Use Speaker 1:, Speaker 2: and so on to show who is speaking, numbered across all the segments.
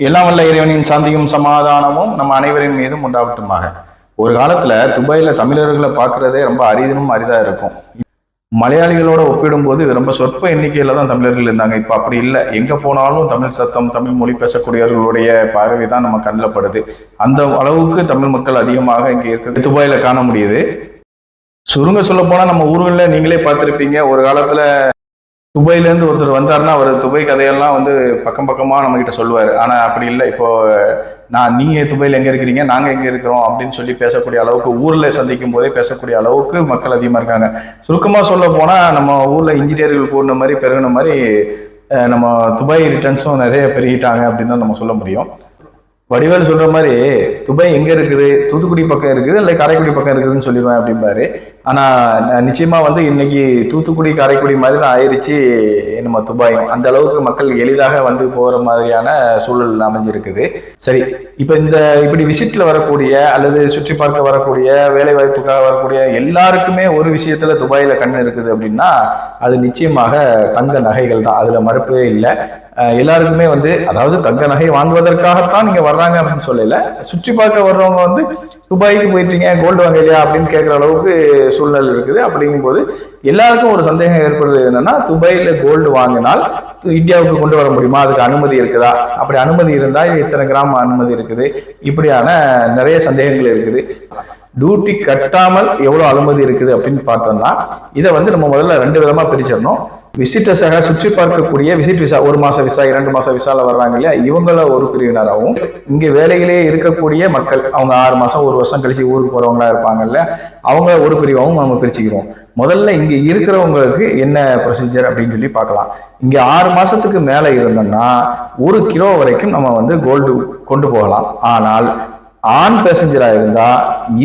Speaker 1: எல்லாம் வல்ல இறைவனின் சாந்தியும் சமாதானமும் நம்ம அனைவரின் மீதும் உண்டாகட்டுமாக. ஒரு காலத்துல துபாயில தமிழர்களை பார்க்கறதே ரொம்ப அரிதினும் அரிதா இருக்கும். மலையாளிகளோட ஒப்பிடும்போது ரொம்ப சொற்ப எண்ணிக்கையில தான் தமிழர்கள் இருந்தாங்க. இப்ப அப்படி இல்லை. எங்க போனாலும் தமிழ் சத்தம் தமிழ் மொழி பேசக்கூடியவர்களுடைய பார்வை தான் நம்ம கண்ணில் படுது. அந்த அளவுக்கு தமிழ் மக்கள் அதிகமாக இங்கே இருக்கிறது துபாயில காண முடியுது. சுருங்க சொல்ல போனா நம்ம ஊர்களில் நீங்களே பார்த்துருப்பீங்க. ஒரு காலத்துல துபாயிலேருந்து ஒருத்தர் வந்தாருன்னா அவர் துபாய் கதையெல்லாம் வந்து பக்கம் பக்கமாக நம்மக்கிட்ட சொல்லுவார். ஆனால் அப்படி இல்லை. இப்போ நான் நீங்கள் துபாயில் எங்கே இருக்கிறீங்க? நாங்கள் எங்கே இருக்கிறோம்? அப்படின்னு சொல்லி பேசக்கூடிய அளவுக்கு ஊரில் சந்திக்கும் போதே பேசக்கூடிய அளவுக்கு மக்கள் அதிகமாக இருக்காங்க. சுருக்கமாக சொல்ல போனால் நம்ம ஊரில் இன்ஜினியர்கள் கூடின மாதிரி பெருகின மாதிரி நம்ம துபாய் ரிட்டர்ன்ஸும் நிறைய பெருகிட்டாங்க அப்படின்னு தான் நம்ம சொல்ல முடியும். வடிவேல் சொல்கிற மாதிரி துபாய் எங்கே இருக்குது? தூத்துக்குடி பக்கம் இருக்குது இல்லை காரைக்குடி பக்கம் இருக்குதுன்னு சொல்லிடுவேன் அப்படிம்பாரு. ஆனா நிச்சயமாக நிச்சயமா வந்து இன்னைக்கு தூத்துக்குடி காரைக்குடி மாதிரி தான் ஆயிடுச்சு நம்ம துபாயும் அந்த அளவுக்கு மக்கள் எளிதாக வந்து போற மாதிரியான சூழல் அமைஞ்சிருக்குது. சரி இப்போ இந்த இப்படி விசிட்ல வரக்கூடிய அல்லது சுற்றி பார்க்க வரக்கூடிய வேலை வாய்ப்புக்காக வரக்கூடிய எல்லாருக்குமே ஒரு விஷயத்துல துபாயில கண் இருக்குது அப்படின்னா அது நிச்சயமாக தங்க நகைகள் தான். அதுல மறுப்பே இல்லை. எல்லாருக்குமே வந்து அதாவது தங்க நகை வாங்குவதற்காகத்தான் நீங்க வர்றாங்க அப்படின்னு சொல்லல. சுற்றி பார்க்க வர்றவங்க வந்து துபாய்க்கு போயிட்டீங்க கோல்டு வாங்கலையா அப்படின்னு கேட்குற அளவுக்கு சூழ்நிலை இருக்குது. அப்படிங்கும்போது எல்லாருக்கும் ஒரு சந்தேகம் ஏற்படுறது என்னன்னா துபாயில் கோல்டு வாங்கினால் இந்தியாவுக்கு கொண்டு வர முடியுமா? அதுக்கு அனுமதி இருக்குதா? அப்படி அனுமதி இருந்தால் இது இத்தனை கிராம் அனுமதி இருக்குது. இப்படியான நிறைய சந்தேகங்கள் இருக்குது. டியூட்டி கட்டாமல் எவ்வளோ அனுமதி இருக்குது அப்படின்னு பார்த்தோம்னா இதை வந்து நம்ம முதல்ல ரெண்டு விதமாக பிரிச்சிடணும். விசிட்டர்ஸாக சுற்றி பார்க்கக்கூடிய விசிட் விசா ஒரு மாச விசா இரண்டு மாச விசால வர்றாங்க இல்லையா? இவங்கள ஒரு பிரிவினராகவும் இங்க வேலையிலே இருக்கக்கூடிய மக்கள் அவங்க ஆறு மாசம் ஒரு வருஷம் கழிச்சு ஊருக்கு போறவங்களா இருப்பாங்கல்ல அவங்க ஒரு பிரிவாகவும் நம்ம பிரிச்சுக்கிறோம். முதல்ல இங்க இருக்கிறவங்களுக்கு என்ன ப்ரொசீஜர் அப்படின்னு சொல்லி பார்க்கலாம். இங்க ஆறு மாசத்துக்கு மேல இருந்தோம்னா ஒரு கிலோ வரைக்கும் நம்ம வந்து கோல்டு கொண்டு போகலாம். ஆனால் ஆண் பேசஞ்சராக இருந்தால்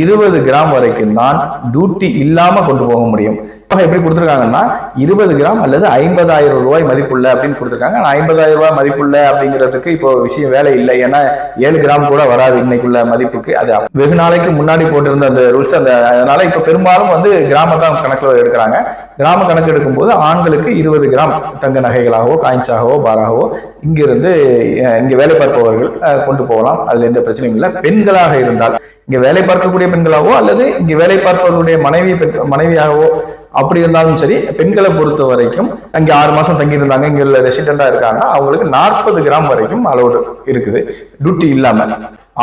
Speaker 1: இருபது கிராம் வரைக்கும் தான் டியூட்டி இல்லாமல் கொண்டு போக முடியும். எப்படி கொடுத்துருக்காங்கன்னா இருபது கிராம் அல்லது ஐம்பதாயிரம் ரூபாய் மதிப்புள்ள அப்படின்னு கொடுத்துருக்காங்க. ஆனால் ஐம்பதாயிரம் ரூபாய் மதிப்புள்ள அப்படிங்கிறதுக்கு இப்போ விஷயம் வேலை இல்லை. ஏன்னா ஏழு கிராம் கூட வராது இன்னைக்குள்ள மதிப்புக்கு. அது வெகு நாளைக்கு முன்னாடி போட்டிருந்த அந்த ரூல்ஸ் அந்த அதனால இப்போ பெரும்பாலும் வந்து கிராம தான் கணக்கில் எடுக்கிறாங்க. கிராம கணக்கு எடுக்கும்போது ஆண்களுக்கு இருபது கிராம் தங்க நகைகளாகவோ காயின்ஸாகவோ பாராகவோ இங்கிருந்து இங்கே வேலை பார்ப்பவர்கள் கொண்டு போகலாம். அதில் எந்த பிரச்சனையும் இல்லை. பெண்களாக இருந்தால் இங்கே வேலை பார்க்கக்கூடிய பெண்களாகவோ அல்லது இங்கே வேலை பார்ப்பவர்களுடைய மனைவி மனைவியாகவோ அப்படி இருந்தாலும் சரி பெண்களை பொறுத்த வரைக்கும் அங்கே ஆறு மாசம் தங்கியிருந்தாங்க இங்க உள்ள ரெசிடெண்டா இருக்காங்க. அவங்களுக்கு நாற்பது கிராம் வரைக்கும் அளவு இருக்குது. டியூட்டி இல்லாம.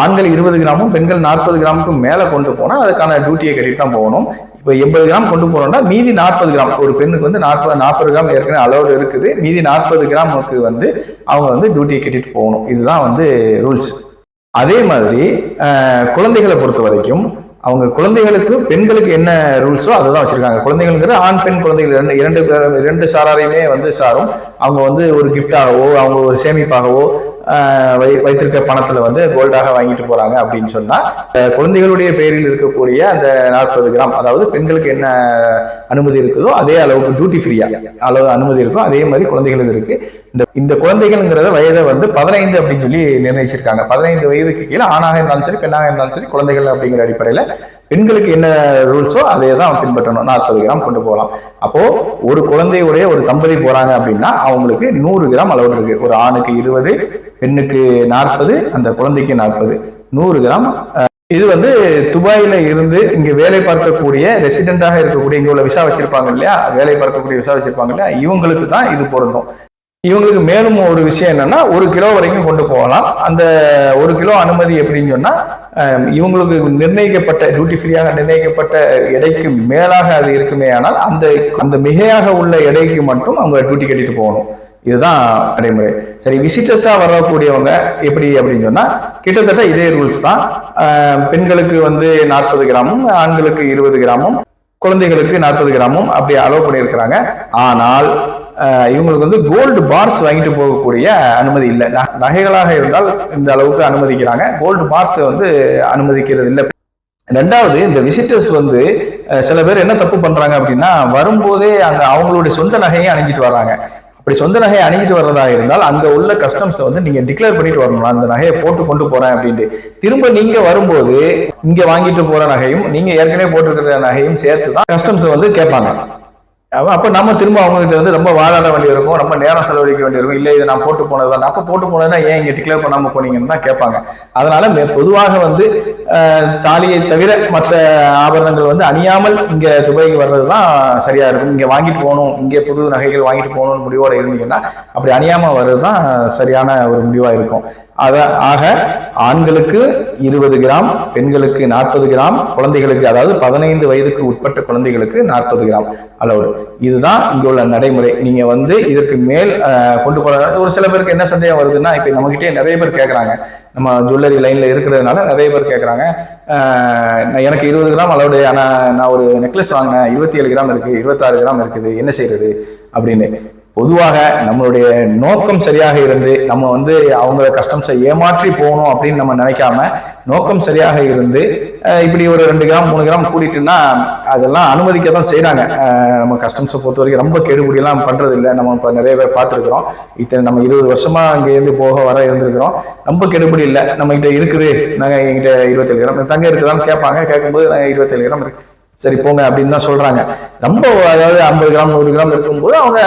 Speaker 1: ஆண்கள் இருபது கிராமும் பெண்கள் நாற்பது கிராமுக்கும் மேலே கொண்டு போனால் அதுக்கான டியூட்டியை கட்டிட்டு தான் போகணும். இப்போ எண்பது கிராம் கொண்டு போனோம்னா மீதி நாற்பது கிராம் ஒரு பெண்ணுக்கு வந்து நாற்பது நாற்பது கிராம் ஏற்கனவே அளவு இருக்குது. மீதி நாற்பது கிராமுக்கு வந்து அவங்க வந்து டியூட்டியை கட்டிட்டு போகணும். இதுதான் வந்து ரூல்ஸ் அதே மாதிரி குழந்தைகளை பொறுத்த வரைக்கும் அவங்க குழந்தைகளுக்கு பெண்களுக்கு என்ன ரூல்ஸோ அதை தான் வச்சிருக்காங்க. குழந்தைகளுங்கிற ஆண் பெண் குழந்தைகள் ரெண்டு இரண்டு இரண்டு சாராரையுமே வந்து சாரும். அவங்க வந்து ஒரு கிஃப்டாகவோ அவங்க ஒரு சேமிப்பாகவோ வை வைத்திருக்க பணத்துல வந்து கோல்டாக வாங்கிட்டு போறாங்க அப்படின்னு சொன்னா குழந்தைகளுடைய பெயரில் இருக்கக்கூடிய அந்த நாற்பது கிராம் அதாவது பெண்களுக்கு என்ன அனுமதி இருக்குதோ அதே அளவுக்கு டியூட்டி ஃப்ரீயா அளவு அனுமதி இருக்கோ அதே மாதிரி குழந்தைகளுக்கு இருக்கு. இந்த இந்த குழந்தைகள்ங்கிறத வயதை வந்து பதினைந்து அப்படின்னு சொல்லி நிர்ணயிச்சிருக்காங்க. பதினைந்து வயதுக்கு கீழே ஆணாக இருந்தாலும் சரி பெண்ணாக இருந்தாலும் சரி குழந்தைகள் அப்படிங்கிற அடிப்படையில பெண்களுக்கு என்ன ரூல்ஸோ அதே தான் பின்பற்றணும். நாற்பது கிராம் கொண்டு போகலாம். அப்போ ஒரு குழந்தையுடைய ஒரு தம்பதி போறாங்க அப்படின்னா அவங்களுக்கு நூறு கிராம் அளவு இருக்கு. ஒரு ஆணுக்கு இருபது பெண்ணுக்கு நாற்பது அந்த குழந்தைக்கு நாற்பது. நூறு கிராம் இது வந்து துபாயில இருந்து இங்க வேலை பார்க்கக்கூடிய ரெசிடென்டாக இருக்கக்கூடிய இங்க உள்ள விசா வச்சிருப்பாங்க இல்லையா? வேலை பார்க்கக்கூடிய விசா வச்சிருப்பாங்க இல்லையா? இவங்களுக்கு தான் இது பொருந்தும். இவங்களுக்கு மேலும் ஒரு விஷயம் என்னன்னா ஒரு கிலோ வரைக்கும் கொண்டு போகலாம். அந்த ஒரு கிலோ அனுமதி எப்படின்னு சொன்னா இவங்களுக்கு நிர்ணயிக்கப்பட்ட டியூட்டி ஃப்ரீயாக நிர்ணயிக்கப்பட்ட எடைக்கு மேலாக அது இருக்குமே ஆனால் அந்த அந்த மிகையாக உள்ள எடைக்கு மட்டும் அவங்க டியூட்டி கட்டிட்டு போகணும். இதுதான் நடைமுறை. சரி விசிட்டர்ஸாக வரக்கூடியவங்க எப்படி அப்படின்னு சொன்னால் கிட்டத்தட்ட இதே ரூல்ஸ் தான். பெண்களுக்கு வந்து நாற்பது கிராமும் ஆண்களுக்கு இருபது கிராமும் குழந்தைகளுக்கு நாற்பது கிராமும் அப்படி அலோவ் பண்ணியிருக்கிறாங்க. ஆனால் இவங்களுக்கு வந்து கோல்டு பார்ஸ் வாங்கிட்டு போகக்கூடிய அனுமதி இல்லை. நகைகளாக இருந்தால் இந்த அளவுக்கு அனுமதிக்கிறாங்க. கோல்டு பார்ஸ் வந்து அனுமதிக்கிறது இல்லை. ரெண்டாவது இந்த விசிட்டர்ஸ் வந்து சில பேர் என்ன தப்பு பண்றாங்க அப்படின்னா வரும்போதே அங்க அவங்களுடைய சொந்த நகையை அணிஞ்சிட்டு வராங்க அப்படி சொந்த நகையை அணிஞ்சிட்டு வர்றதா இருந்தால் அங்க உள்ள கஸ்டம்ஸ் வந்து நீங்க டிக்ளேர் பண்ணிட்டு வரணும். அந்த நகையை போட்டு கொண்டு போறேன் அப்படின்ட்டு. திரும்ப நீங்க வரும்போது இங்க வாங்கிட்டு போற நகையும் நீங்க ஏற்கனவே போட்டிருக்கிற நகையும் சேர்த்து தான் கஸ்டம்ஸ் வந்து கேட்பாங்க. அப்போ நம்ம திரும்ப அவங்ககிட்ட வந்து ரொம்ப வாதாட வேண்டி இருக்கும் ரொம்ப நேரம் செலவழிக்க வேண்டியிருக்கும் இல்லை இதை நான் போட்டு போனது அப்போ போட்டு போனதுன்னா ஏன் இங்கே டிக்ளேர் பண்ணாமல் போனீங்கன்னு தான் கேட்பாங்க. அதனால மே- பொதுவாக வந்து தாலியை தவிர மற்ற ஆபரணங்கள் வந்து அணியாமல் இங்கே துபாய்க்கு வர்றது தான் சரியாக இருக்கும். இங்கே வாங்கிட்டு போகணும் இங்கே புது நகைகள் வாங்கிட்டு போகணும்னு முடிவோடு இருந்தீங்கன்னா அப்படி அணியாமல் வர்றது தான் சரியான ஒரு முடிவாக இருக்கும். அத ஆக ஆண்களுக்கு இருபது கிராம் பெண்களுக்கு நாற்பது கிராம் குழந்தைகளுக்கு அதாவது பதினைந்து வயதுக்கு உட்பட்ட குழந்தைகளுக்கு நாற்பது கிராம் அளவு இதுதான் இங்கே உள்ள நடைமுறை. நீங்க வந்து இதற்கு மேல் கொண்டு போற ஒரு சில பேருக்கு என்ன சந்தேகம் வருதுன்னா இப்போ நம்மகிட்டே நிறைய பேர் கேட்குறாங்க நம்ம ஜுவல்லரி லைன்ல இருக்கிறதுனால நிறைய பேர் கேட்குறாங்க நான் எனக்கு இருபது கிராம் அளவுடைய ஆனால் நான் ஒரு நெக்லஸ் வாங்கினேன் இருபத்தி ஏழு கிராம் இருக்கு இருபத்தாறு கிராம் இருக்குது என்ன செய்யறது அப்படின்னு. பொதுவாக நம்மளுடைய நோக்கம் சரியாக இருந்து நம்ம வந்து அவங்க கஸ்டம்ஸை ஏமாற்றி போகணும் அப்படின்னு நம்ம நினைக்காம நோக்கம் சரியாக இருந்து இப்படி ஒரு ரெண்டு கிராம் மூணு கிராம் கூட்டிட்டுன்னா அதெல்லாம் அனுமதிக்க தான் செய்கிறாங்க நம்ம கஸ்டம்ஸை பொறுத்த வரைக்கும் ரொம்ப கெடுபடியெல்லாம் பண்ணுறது இல்லை நம்ம இப்போ நிறைய பேர் பார்த்துருக்குறோம். இத்தனை நம்ம இருபது வருஷமாக அங்கேருந்து போக வர இருந்திருக்கிறோம். ரொம்ப கெடுபிடி இல்லை. நம்மகிட்ட இருக்குது. நாங்கள் எங்கிட்ட இருபத்தேழு கிராம் தங்க இருக்குதான்னு கேட்பாங்க. கேட்கும்போது நாங்கள் இருபத்தேழு கிராம் இருக்குது சரி போங்க அப்படின்னு தான் சொல்றாங்க. ரொம்ப அதாவது ஐம்பது கிராம் நூறு கிராம் இருக்கும்போது அவங்க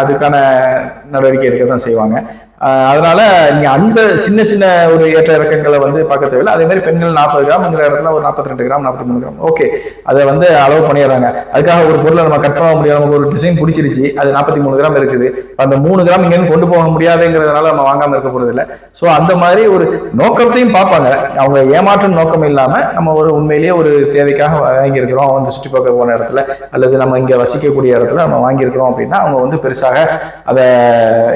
Speaker 1: அதுக்கான நடவடிக்கை எடுக்க தான் செய்வாங்க. அதனால நீங்க அந்த சின்ன சின்ன ஒரு ஏற்ற இறக்கங்களை வந்து பார்க்க தேவையில்லை. அதே மாதிரி பெண்கள் நாற்பது கிராம்ங்கிற இடத்துல ஒரு நாற்பத்தி ரெண்டு கிராம் நாற்பத்தி மூணு கிராம். ஓகே அதை வந்து அளவு பண்ணிடுறாங்க. அதுக்காக ஒரு பொருளை நம்ம கட் பண்ண முடியாது. நமக்கு ஒரு டிசைன் பிடிச்சிருச்சு. அது நாற்பத்தி மூணு கிராம் இருக்குது. அந்த மூணு கிராம் இங்கேருந்து கொண்டு போக முடியாதுங்கிறதுனால நம்ம வாங்காம இருக்க போறது இல்லை ஸோ அந்த மாதிரி ஒரு நோக்கத்தையும் பார்ப்பாங்க. அவங்க ஏமாற்றும் நோக்கம் இல்லாம நம்ம ஒரு உண்மையிலேயே ஒரு தேவைக்காக வாங்கியிருக்கிறோம். வந்து சுற்றி பார்க்க போன இடத்துல அல்லது நம்ம இங்க வசிக்கக்கூடிய இடத்துல நம்ம வாங்கியிருக்கிறோம் அப்படின்னா அவங்க வந்து பெருசாக அதை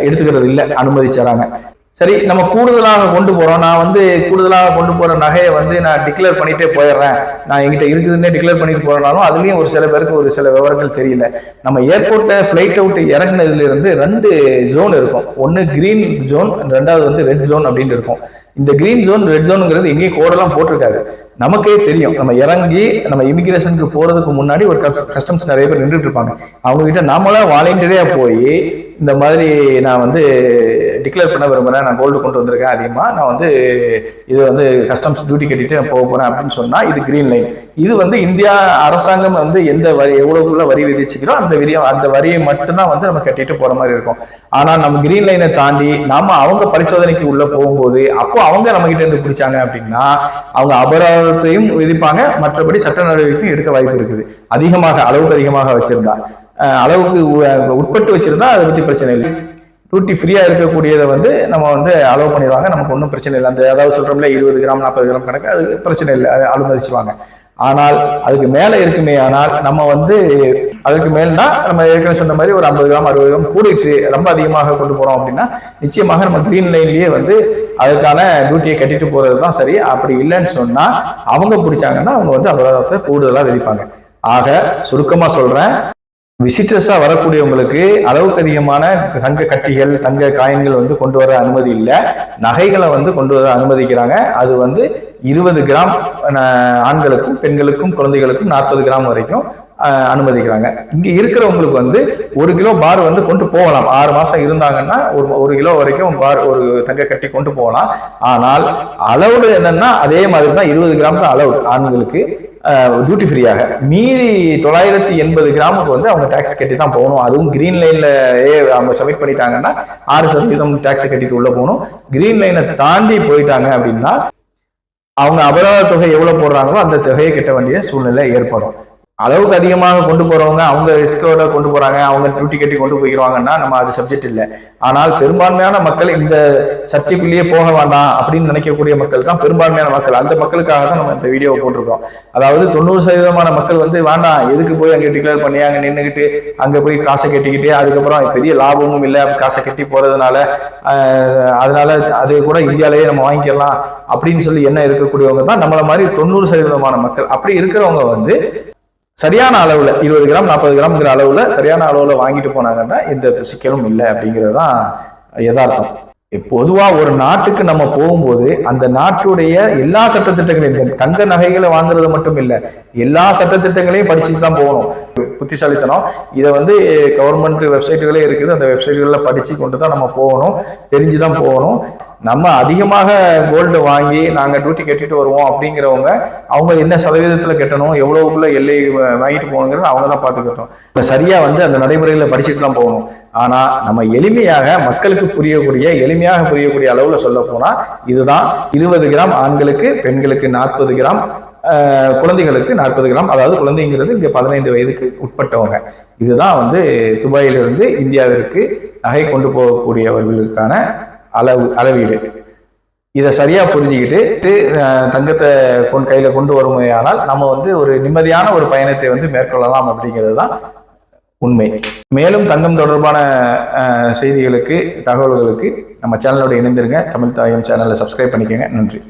Speaker 1: எடுத்துக்கிறது இல்லை அனுமதிச்சாராங்க சரி நம்ம கூடுதலாக கொண்டு போறோம். நான் வந்து கூடுதலாக கொண்டு போற நகையை வந்து நான் டிக்ளேர் பண்ணிட்டே போயிடுறேன். நான் என்கிட்ட இருக்குதுன்னே டிக்ளேர் பண்ணிட்டு போறனாலும் அதுலயும் ஒரு சில பேருக்கு ஒரு சில விவரங்கள் தெரியல. நம்ம ஏர்போர்ட்டை ஃபிளைட் அவுட் இறங்குனதுல இருந்து ரெண்டு ஜோன் இருக்கும். ஒன்னு கிரீன் ஜோன் ரெண்டாவது வந்து ரெட் ஜோன் அப்படின்னு இருக்கும். இந்த கிரீன் ஜோன் ரெட் ஜோனுங்கிறது எங்கேயும் கோடெல்லாம் போட்டிருக்காது. நமக்கே தெரியும். நம்ம இறங்கி நம்ம இமிகிரேஷனுக்கு போறதுக்கு முன்னாடி ஒரு கஸ்டம்ஸ் நிறைய பேர் நின்றுட்டு இருப்பாங்க அவங்க கிட்ட நாமளா வாலண்டியரா போய் இந்த மாதிரி நான் வந்து டிக்ளேர் பண்ண விரும்புறேன். நான் கோல்டு கொண்டு வந்திருக்கேன் அதிகமா நான் வந்து இது வந்து கஸ்டம்ஸ் டியூட்டி கட்டிட்டு நான் போக போறேன் அப்படின்னு சொன்னா இது கிரீன் லைன் இது வந்து இந்தியா அரசாங்கம் வந்து எந்த வரி எவ்வளவுக்குள்ள வரி விதிச்சுக்கிறோம் அந்த வரி அந்த வரியை மட்டும்தான் வந்து நம்ம கட்டிட்டு போற மாதிரி இருக்கும். ஆனா நம்ம கிரீன் லைனை தாண்டி நாம அவங்க பரிசோதனைக்கு உள்ள போகும்போது அப்போ அவங்க நம்ம கிட்ட இருந்து பிடிச்சாங்க அப்படின்னா அவங்க அபராதத்தையும் விதிப்பாங்க. மற்றபடி சட்ட நடவடிக்கையும் எடுக்க வாய்ப்பு இருக்குது. அதிகமாக அளவுக்கு அதிகமாக வச்சிருந்தா. அளவுக்கு உட்பட்டு வச்சிருந்தா அதை பத்தி பிரச்சனை இல்லை. டூட்டி ஃப்ரீயா இருக்கக்கூடியதை வந்து நம்ம வந்து அலோவ் பண்ணிடுவாங்க. நமக்கு ஒன்றும் பிரச்சனை இல்லை. அந்த அதாவது சொல்றோம்ல இருபது கிராம் நாற்பது கிராம் கணக்கு அது பிரச்சனை இல்லை. அனுமதிச்சுவாங்க ஆனால் அதுக்கு மேல இருக்குமே ஆனால் நம்ம வந்து அதுக்கு மேல்னா நம்ம ஏற்கனவே சொன்ன மாதிரி ஒரு ஐம்பது கிராம் அறுபது கிராம் கூடிட்டு ரொம்ப அதிகமாக கொண்டு போறோம் அப்படின்னா நிச்சயமாக நம்ம கிரீன் லைன்லயே வந்து அதுக்கான டியூட்டியை கட்டிட்டு போறது தான் சரி. அப்படி இல்லைன்னு சொன்னா அவங்க பிடிச்சாங்கன்னா அவங்க வந்து அபராதத்தை கூடுதலாக விதிப்பாங்க. ஆக சுருக்கமா சொல்றேன். விசிட்டர்ஸாக வரக்கூடியவங்களுக்கு அளவுக்கு அதிகமான தங்க கட்டிகள் தங்க காயின்கள் வந்து கொண்டு வர அனுமதி இல்லை. நகைகளை வந்து கொண்டு வர அனுமதிக்கிறாங்க. அது வந்து இருபது கிராம் ஆண்களுக்கும் பெண்களுக்கும் குழந்தைகளுக்கும் நாற்பது கிராம் வரைக்கும் அனுமதிக்கிறாங்க. இங்கே இருக்கிறவங்களுக்கு வந்து ஒரு கிலோ பார் வந்து கொண்டு போகலாம். ஆறு மாதம் இருந்தாங்கன்னா ஒரு ஒரு கிலோ வரைக்கும் பார் ஒரு தங்க கட்டி கொண்டு போகலாம். ஆனால் அளவுடு என்னன்னா அதே மாதிரி தான் இருபது கிராம் தான் அளவுடு ஆண்களுக்கு. டியூட்டி ஃப்ரீயாக மீதி தொள்ளாயிரத்தி எண்பது கிராமுக்கு வந்து அவங்க டேக்ஸ் கட்டி தான் போகணும். அதுவும் கிரீன் லைன்ல அவங்க சப்மிட் பண்ணிட்டாங்கன்னா ஆறு சதவீதம் டேக்ஸ் கட்டிட்டு உள்ள போகணும். கிரீன் லைனை தாண்டி போயிட்டாங்க அப்படின்னா அவங்க அபராத தொகை எவ்வளோ போடுறாங்களோ அந்த தொகையை கட்ட வேண்டிய சூழ்நிலை ஏற்படும். அளவுக்கு அதிகமாக கொண்டு போறவங்க அவங்க ரிஸ்கோட கொண்டு போறாங்க அவங்க டியூட்டி கட்டி கொண்டு போய்க்கிறாங்கன்னா நம்ம அது சப்ஜெக்ட் இல்லை. ஆனால் பெரும்பான்மையான மக்கள் இந்த சர்ச்சைக்குள்ளேயே போக வேண்டாம் அப்படின்னு நினைக்கக்கூடிய மக்கள் தான் பெரும்பான்மையான மக்கள். அந்த மக்களுக்காக தான் நம்ம இந்த வீடியோவை போட்டிருக்கோம். அதாவது தொண்ணூறு சதவீதமான மக்கள் வந்து வேண்டாம் எதுக்கு போய் அங்கே டிக்ளேர் பண்ணி அங்கே நின்றுக்கிட்டு அங்கே போய் காசை கட்டிக்கிட்டு அதுக்கப்புறம் பெரிய லாபமும் இல்லை காசை கட்டி போறதுனால அதனால அது கூட இந்தியாவிலேயே நம்ம வாங்கிக்கலாம் அப்படின்னு சொல்லி என்ன இருக்கக்கூடியவங்க தான் நம்மள மாதிரி தொண்ணூறு சதவீதமான மக்கள். அப்படி இருக்கிறவங்க வந்து சரியான அளவில் இருபது கிராம் நாற்பது கிராம்ங்கிற அளவில் சரியான அளவில் வாங்கிட்டு போனாங்கன்னா எந்த சிக்கலும் இல்லை அப்படிங்கிறது தான் யதார்த்தம். பொதுவா ஒரு நாட்டுக்கு நம்ம போகும்போது அந்த நாட்டுடைய எல்லா சட்டத்திட்டங்களையும் இந்த தங்க நகைகளை வாங்குறது மட்டும் இல்ல எல்லா சட்டத்திட்டங்களையும் படிச்சுட்டு தான் போகணும். புத்திசாலித்தனம். இதை வந்து கவர்மெண்ட் வெப்சைட்டுகளே இருக்குது. அந்த வெப்சைட்டுகளில் படிச்சு கொண்டு தான் நம்ம போகணும். தெரிஞ்சு தான் போகணும். நம்ம அதிகமாக கோல்டு வாங்கி நாங்கள் டியூட்டி கட்டிட்டு வருவோம் அப்படிங்கிறவங்க அவங்க என்ன சதவீதத்தில் கட்டணும் எவ்வளவுக்குள்ள எல்லை வாங்கிட்டு போகணுங்கிறது அவங்க தான் பார்த்துக்கட்டும். இப்போ சரியாக வந்து அந்த நடைமுறையில் படிச்சுட்டு தான் போகணும். ஆனால் நம்ம எளிமையாக மக்களுக்கு புரியக்கூடிய எளிமையாக புரியக்கூடிய அளவில் சொல்ல போனால் இதுதான் இருபது கிராம் ஆண்களுக்கு பெண்களுக்கு நாற்பது கிராம் குழந்தைகளுக்கு நாற்பது கிராம். அதாவது குழந்தைங்கிறது இங்கே பதினைந்து வயதுக்கு உட்பட்டவங்க. இதுதான் வந்து துபாயிலிருந்து இந்தியாவிற்கு நகை கொண்டு போகக்கூடியவர்களுக்கான அளவு அளவீடு. இதை சரியாக புரிஞ்சுக்கிட்டு தங்கத்தை கொண்டு கையில் கொண்டு வருமையானால் நம்ம வந்து ஒரு நிம்மதியான ஒரு பயணத்தை வந்து மேற்கொள்ளலாம் அப்படிங்கிறது தான் உண்மை. மேலும் தங்கம் தொடர்பான செய்திகளுக்கு தகவல்களுக்கு நம்ம சேனலோட இணைந்திருங்க. தமிழ் தாயம் சேனலை சப்ஸ்கிரைப் பண்ணிக்கோங்க. நன்றி.